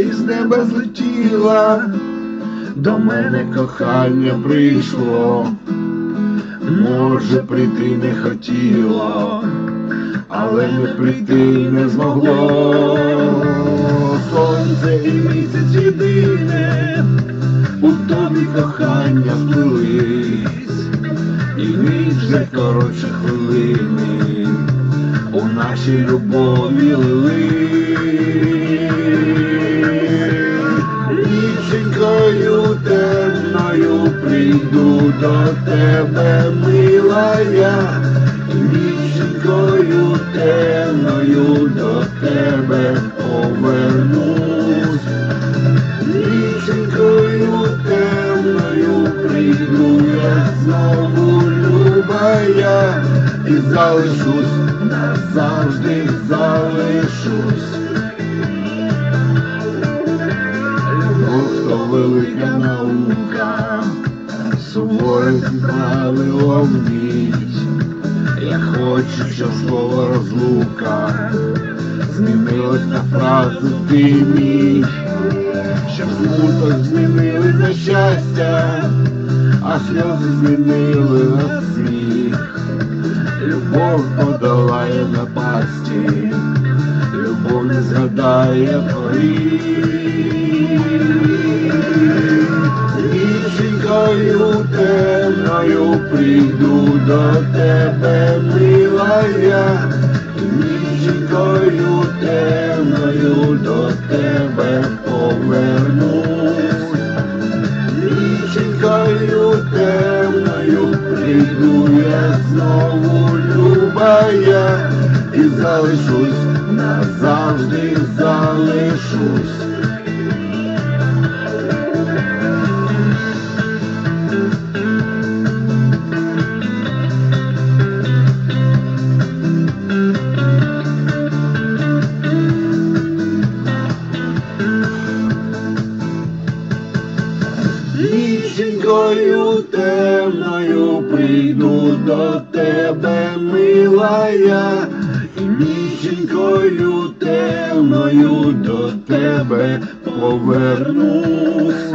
Із неба злетіла, до мене кохання прийшло, може прийти не хотіло але не прийти не змогло. Сонце і місяць єдине, у тобі кохання вплились, і ніч вже коротше хвилини, у нашій любові. Ніченькою темною прийду до тебе, милая, ніченькою я знову любая і залишусь, назавжди залишусь. Любов то велика наука, суворе правило вміть. Я хочу, щоб слово розлука змінилось на фразу ти мій, щоб смуток а сльози змінили на сміх. Любов подолає напасті, любов не згадає поріг. Ніченькою темною прийду до тебе, милая, ніченькою темною до тебе повернусь. І залишусь, назавжди залишусь. Ніченькою темною прийду до тебе, милая, і темною до тебе повернусь.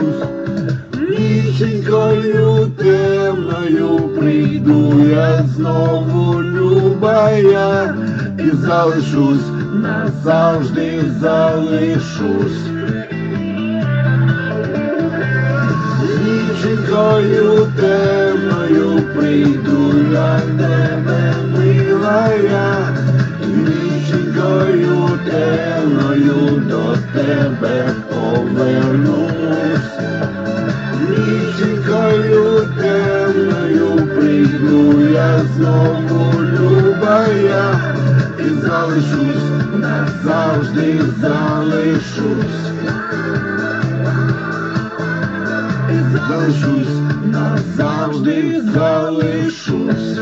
Ніченькою темною прийду я знову любая і залишусь, назавжди залишусь. Ніченькою залишусь, назавжди залишусь. залишусь, назавжди залишусь.